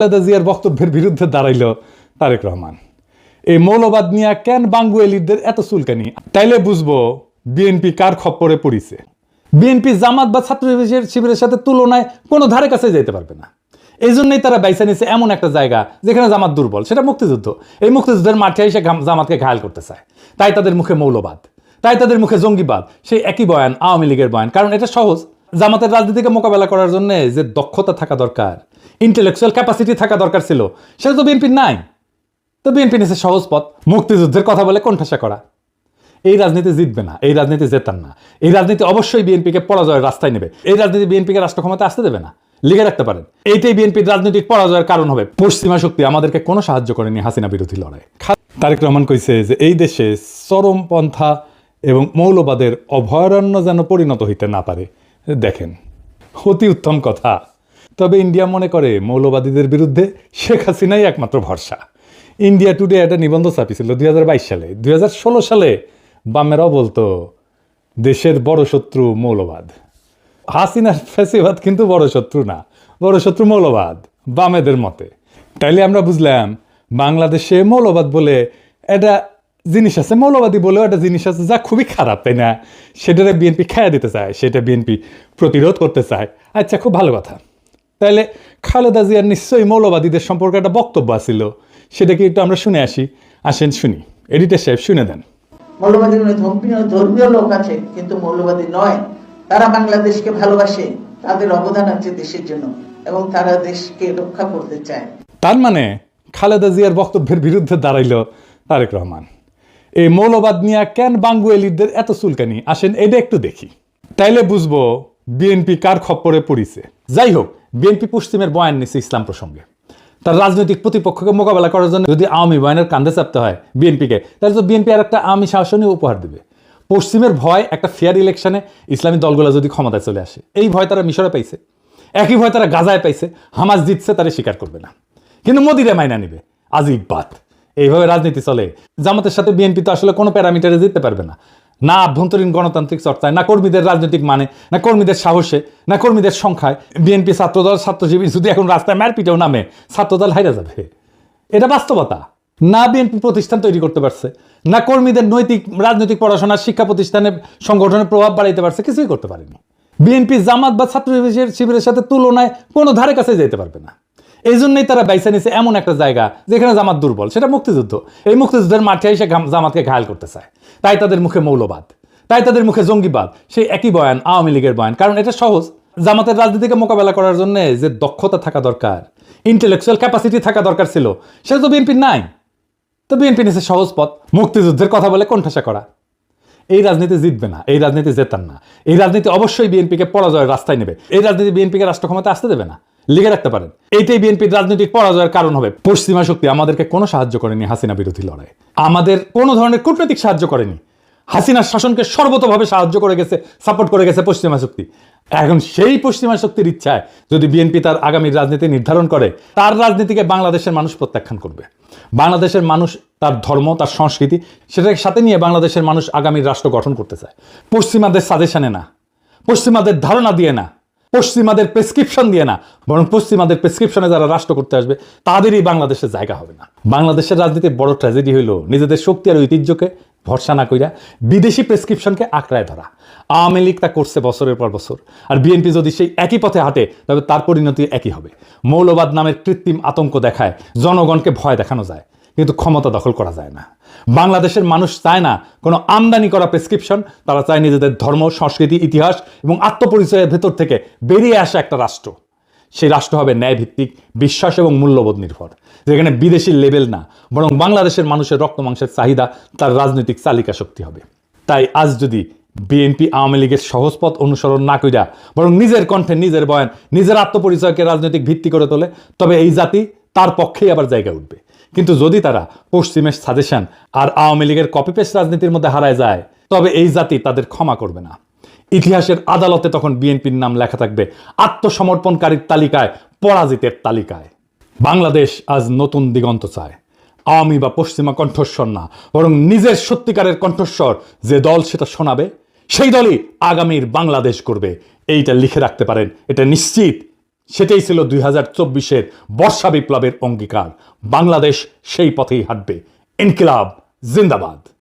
খালেদা জিয়ার বক্তব্যের বিরুদ্ধে দাঁড়াইল তারেক রহমান। এই মৌলবাদ নিয়ে কেন বাঙ্গুয়েলিদের এত চুলকানি? তাইলে বুঝব বিএনপি কার খপ্পরে পড়িছে। বিএনপি জামাত বা ছাত্র শিবিরের সাথে তুলনায় কোনো ধারে কাছে যেতে পারবে না। এই জন্যই তারা বাইসা নিছে এমন একটা জায়গা যেখানে জামাত দুর্বল, সেটা মুক্তিযুদ্ধ। এই মুক্তিযুদ্ধের মাঠে এসে জামাতকে ঘায়াল করতে চায়। তাই তাদের মুখে মৌলবাদ, তাই তাদের মুখে জঙ্গিবাদ, সেই একই বয়ান আওয়ামী লীগের বয়ান। কারণ এটা সহজ। জামাতের রাজনীতিকে মোকাবেলা করার জন্য যে দক্ষতা থাকা দরকার ইন্টেলেকচুয়াল ক্যাপাসিটি থাকা দরকার ছিল, সেটা তো বিএনপির নাই। তো বিএনপি নিছে সহজ পথ, মুক্তিযুদ্ধের কথা বলে কোণঠাসা করা। এই রাজনীতি জিতবে না, এই রাজনীতি জেতান না। এই রাজনীতি অবশ্যই বিএনপিকে পরাজয়ের রাস্তায় নেবে। এই রাজনীতি বিএনপিকে রাষ্ট্র ক্ষমতা আসতে দেবে না। লিখে রাখতে পারেন, এইটাই বিএনপির রাজনৈতিক পরাজয়ের কারণ হবে। পশ্চিমা শক্তি আমাদেরকে কোনো সাহায্য করেনি হাসিনা বিরোধী লড়াই তারেক রহমান কইছে যে এই দেশে চরমপন্থা এবং মৌলবাদের অভয়ারণ্য যেন পরিণত হইতে না পারে। দেখেন, অতি উত্তম কথা। তবে ইন্ডিয়া মনে করে মৌলবাদীদের বিরুদ্ধে শেখ হাসিনাই একমাত্র ভরসা। ইন্ডিয়া টুডে একটা নিবন্ধ ছাপিয়েছিল দুই সালে। দুই সালে বামেরাও বলতো, দেশের বড় শত্রু মৌলবাদ। হাসিনার ফেসিবাদ কিন্তু বড় শত্রু না, বড় শত্রু মৌলবাদ, বামেদের মতে। তাইলে আমরা বুঝলাম, বাংলাদেশে মৌলবাদ বলে এটা জিনিস আছে মৌলবাদী বলেও একটা জিনিস আছে যা খুবই খারাপ তাই না? সেটারে বিএনপি খাইয়া দিতে চায় সেটা বিএনপি প্রতিরোধ করতে চায়। আচ্ছা খুব ভালো কথা। তাইলে খালেদা জিয়ার নিশ্চয়ই মৌলবাদীদের সম্পর্কে একটা বক্তব্য আছিল সেটা কি একটু আমরা শুনে আসি? আসেন শুনি। এডিটার সাহেব শুনে দেন। মৌলবাদী মানে ধর্মীয় ধর্মীয় লোক আছে কিন্তু মৌলবাদী নয়। তারা বাংলাদেশকে ভালোবাসে তাদের অবদান আছে দেশের জন্য এবং তারা দেশকে রক্ষা করতে চায়। তার মানে খালেদা জিয়ার বক্তব্যের বিরুদ্ধে দাঁড়াইল তারেক রহমান। এই মৌলবাদ নিয়ে কেন বাঙ্গুয়েলিদের এত চুলকানি? আসেন এটা একটু দেখি। তাইলে বুঝব বিএনপি কার খপ্পরে পড়িছে। যাই হোক, বিএনপি পশ্চিমের বয়ান নিছে ইসলাম প্রসঙ্গে। তার রাজনৈতিক প্রতিপক্ষকে মোকাবেলা করার জন্য যদি আওয়ামী বয়ানের কান্দে চাপতে হয় বিএনপিকে, তাহলে তো বিএনপি আর একটা আওয়ামী শাসনই উপহার দেবে। পশ্চিমের ভয় একটা ফেয়ার ইলেকশনে ইসলামী দলগুলো যদি ক্ষমতায় চলে আসে, এই ভয় তারা মিশরে পাইছে। একই ভয় তারা গাজায় পাইছে। হামাজ জিতছে, তারা স্বীকার করবে না। কিন্তু মোদিরে মাইনা নিবে। আজিব বাত। এইভাবে রাজনীতি চলে। জামাতের সাথে বিএনপি তো আসলে কোনো প্যারামিটারে জিততে পারবে না। না আভ্যন্তরীণ গণতান্ত্রিক চর্চায়, না কর্মীদের রাজনৈতিক মানে না কর্মীদের সাহসে, না কর্মীদের সংখ্যায়। বিএনপি ছাত্রদল, ছাত্রজীবী যদি এখন রাস্তায় মারপিটেও নামে, ছাত্রদল হাইরা যাবে। এটা বাস্তবতা। না বিএনপি প্রতিষ্ঠান তৈরি করতে পারছে, না কর্মীদের নৈতিক, রাজনৈতিক পড়াশোনার শিক্ষা প্রতিষ্ঠানে সংগঠনের প্রভাব বাড়াইতে পারছে, কিছুই করতে পারেনি। বিএনপি জামাত বা ছাত্র শিবিরের সাথে তুলনায় কোনো ধারে কাছে যেতে পারবে না। এই জন্যই তারা বাইসা নিছে এমন একটা জায়গা যেখানে জামাত দুর্বল, সেটা মুক্তিযুদ্ধ। এই মুক্তিযুদ্ধের মাঠে এসে জামাতকে ঘায়াল করতে চায় তাই তাদের মুখে মৌলবাদ, তাই তাদের মুখে জঙ্গিবাদ, সেই একই বয়ান আওয়ামী লীগের বয়ান। কারণ এটা সহজ। জামাতের রাজনীতিকে মোকাবেলা করার জন্য যে দক্ষতা থাকা দরকার ইন্টেলেকচুয়াল ক্যাপাসিটি থাকা দরকার ছিল সেটা তো বিএনপির নাই। তো বিএনপি নিছে সহজ পথ, মুক্তিযুদ্ধের কথা বলে কোণঠাসা করা। এই রাজনীতি জিতবে না, এই রাজনীতি জেতান না। এই রাজনীতি অবশ্যই বিএনপিকে পরাজয়ের রাস্তায় নেবে। এই রাজনীতি বিএনপিকে রাষ্ট্র ক্ষমতা আসতে দেবে না। লিখে রাখতে পারেন। এইটাই বিএনপির রাজনৈতিক পরাজয়ের কারণ হবে। পশ্চিমা শক্তি আমাদেরকে কোনো সাহায্য করেনি হাসিনা বিরোধী লড়াই আমাদের কোনো ধরনের কূটনৈতিক সাহায্য করেনি। হাসিনার শাসনকে সর্বতভাবে সাহায্য করে গেছে, সাপোর্ট করে গেছে পশ্চিমা শক্তি। এখন সেই পশ্চিমা শক্তির ইচ্ছায় যদি বিএনপি তার আগামী রাজনীতি নির্ধারণ করে, তার রাজনীতিকে বাংলাদেশের মানুষ প্রত্যাখ্যান করবে। বাংলাদেশের মানুষ তার ধর্ম, তার সংস্কৃতি, সেটাকে সাথে নিয়ে বাংলাদেশের মানুষ আগামী রাষ্ট্র গঠন করতে চায়। পশ্চিমাদের সাজেশনে না। পশ্চিমাদের ধারণা দিয়ে না। পশ্চিমাদের প্রেসক্রিপশন দিয়ে না, বরং পশ্চিমাদের প্রেসক্রিপশনে যারা রাষ্ট্র করতে আসবে, তাদেরই বাংলাদেশের জায়গা হবে না। বাংলাদেশের রাজনীতির বড় ট্র্যাজেডি হইল নিজেদের শক্তি আর ঐতিহ্যকে ভরসা না কইরা বিদেশি প্রেসক্রিপশনকে আঁকড়ায় ধরা। আওয়ামী লীগ তা করছে বছরের পর বছর, আর বিএনপি যদি সেই একই পথে হাঁটে, তবে তার পরিণতি একই হবে। মৌলবাদ নামের কৃত্রিম আতঙ্ক দেখায়, জনগণকে ভয় দেখানো যায়। কিন্তু ক্ষমতা দখল করা যায় না। বাংলাদেশের মানুষ চায় না কোনো আমদানি করা প্রেসক্রিপশন তারা চায় নিজেদের ধর্ম, সংস্কৃতি, ইতিহাস এবং আত্মপরিচয়ের ভেতর থেকে বেরিয়ে আসা একটা রাষ্ট্র। সেই রাষ্ট্র হবে ন্যায়ভিত্তিক, বিশ্বাস এবং মূল্যবোধ নির্ভর। যেখানে বিদেশি লেভেল না, বরং বাংলাদেশের মানুষের রক্ত মাংসের চাহিদা, তার রাজনৈতিক চালিকা শক্তি হবে। তাই আজ যদি বিএনপি আওয়ামী লীগের সহজ পথ অনুসরণ না কইরা, বরং নিজের কণ্ঠে নিজের বয়ান, নিজের আত্মপরিচয়কে রাজনৈতিক ভিত্তি করে তোলে, তবে এই জাতি তার পক্ষেই আবার জায়গা উঠবে। কিন্তু যদি তারা পশ্চিমের সাজেশন আর আওয়ামী লীগের কপি রাজনীতির মধ্যে হারায় যায়, তবে এই জাতি তাদের ক্ষমা করবে না। ইতিহাসের আদালতে তখন বিএনপির নাম লেখা থাকবে আত্মসমর্পণকারীর তালিকায়, পরাজিতের তালিকায়। বাংলাদেশ আজ নতুন দিগন্ত চায়। আওয়ামী বা পশ্চিমা কণ্ঠস্বর না, বরং নিজের সত্যিকারের কণ্ঠস্বর যে দল সেটা শোনাবে, সেই দলই আগামীর বাংলাদেশ করবে। এইটা লিখে রাখতে পারেন, এটা নিশ্চিত সেটাই ছিল দুই হাজার চব্বিশের বর্ষা বিপ্লবের অঙ্গীকার। বাংলাদেশ সেই পথেই হাঁটবে। ইনকিলাব জিন্দাবাদ।